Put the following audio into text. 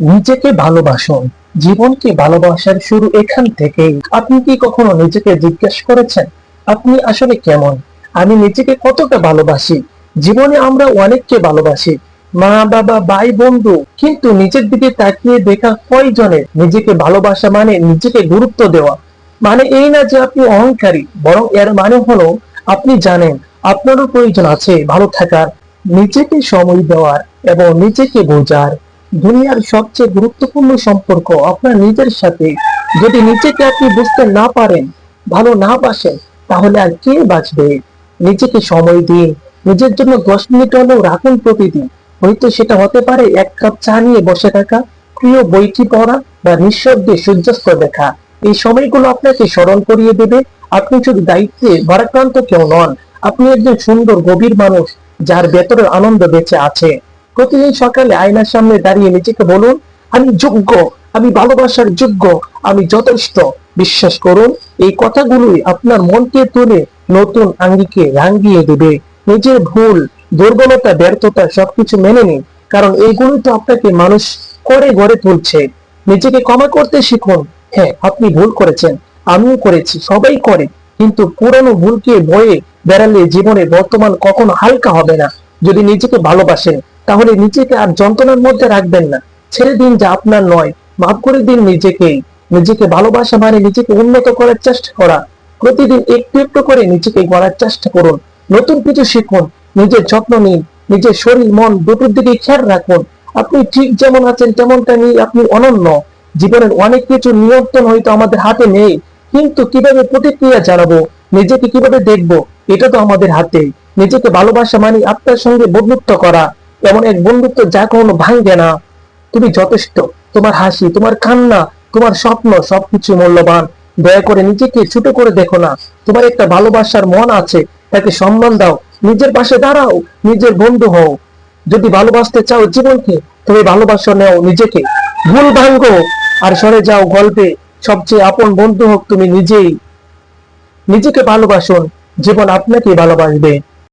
নিজেকে ভালোবাসুন। জীবনকে ভালোবাসার শুরু এখান থেকেই। আপনি কি কখনো নিজেকে জিজ্ঞেস করেছেন, আপনি আসলে কেমন? আমি নিজেকে কতটা ভালোবাসি? জীবনে আমরা অনেককে ভালোবাসি, মা, বাবা, ভাই, বন্ধু। কিন্তু নিজের দিকে তাকিয়ে দেখা কয়জনের নিজেকে ভালোবাসা মানে নিজেকে গুরুত্ব দেওয়া? মানে এই না যে আপনি অহংকারী, বরং এর মানে হলো আপনি জানেন আপনারও প্রয়োজন আছে ভালো থাকার, নিজেকে সময় দেওয়ার এবং নিজেকে বোঝার। দুনিয়ার সবচেয়ে গুরুত্বপূর্ণ সম্পর্ক আপনার নিজের সাথে। যদি নিজেকে আপনি বুঝতে না পারেন, ভালো না বাসেন, তাহলে আর কে বাঁচবে? নিজেকে সময় দিন, নিজের জন্য দশ মিনিট হলেও রাখুন প্রতিদিন। হয়তো সেটা হতে পারে এক কাপ চা নিয়ে বসে থাকা, প্রিয় বইটি পড়া বা নিঃশব্দে সূর্যাস্ত দেখা। এই সময়গুলো আপনাকে স্মরণ করিয়ে দেবে, আপনি শুধু দায়িত্বে ভারাক্রান্ত কেউ নন, আপনি একজন সুন্দর, গভীর মানুষ, যার ভেতরের আনন্দ বেঁচে আছে। প্রতিদিন সকালে আয়নার সামনে দাঁড়িয়ে নিজেকে বলুন, আমি যোগ্য, আমি ভালোবাসার যোগ্য, আমি যথেষ্ট। বিশ্বাস করুন, এই কথাগুলোই আপনার মনকে তুলে নতুন আঙ্গিকে রাঙ্গিয়ে দেবে। নিজের ভুল, দুর্বলতা, ব্যর্থতা সবকিছু মেনে নিন, কারণ এইগুলোই তো আপনাকে মানুষ করে গড়ে তুলছে। নিজেকে ক্ষমা করতে শিখুন। হ্যাঁ আপনি ভুল করেছেন, আমিও করেছি, সবাই করে। কিন্তু পুরনো ভুলকে বয়ে বেড়ালে জীবনে বর্তমান কখনো হালকা হবে না। যদি নিজেকে ভালোবাসেন তাহলে নিজেকে আর যন্ত্রণার মধ্যে রাখবেন না। ছেড়ে দিন যা আপনার নয়, মাফ করে দিন নিজেকেই। নিজেকে ভালোবাসা মানে নিজেকে উন্নত করার চেষ্টা করা। প্রতিদিন একটু একটু করে নিজেকে গড়ার চেষ্টা করুন। নতুন কিছু শিখুন, নিজের যত্ন নিন, নিজের শরীর, মন দুটোর দিকে খেয়াল রাখুন। আপনি ঠিক যেমন আছেন, তেমনটা নিয়ে আপনি অনন্য। জীবনের অনেক কিছু নিয়ন্ত্রণ হয়তো আমাদের হাতে নেই, কিন্তু কীভাবে প্রতিক্রিয়া জানাব? নিজেকে কীভাবে দেখব? এটা তো আমাদের হাতে। নিজেকে ভালোবাসা মানে আপনার সঙ্গে বন্ধুত্ব করা। এমন এক বন্ধুত্ব যা কখনো ভাঙবে না। তুমি যথেষ্ট। তোমার হাসি, তোমার কান্না, তোমার স্বপ্ন সবকিছু মূল্যবান। দয়া করে নিজেকে ছোট করে দেখো না। তোমার একটা ভালোবাসার মন আছে। তাকে সম্মান দাও। নিজের পাশে দাঁড়াও। নিজের বন্ধু হও। যদি ভালোবাসতে চাও জীবনকে, তবে ভালোবাসা নেও নিজেকে। ভুল ভাঙ্গো আর সরে যাও গল্পে। সবচেয়ে আপন বন্ধু হোক তুমি নিজেই। নিজেকে ভালোবাসুন। জীবন আপনাকে ভালোবাসবে।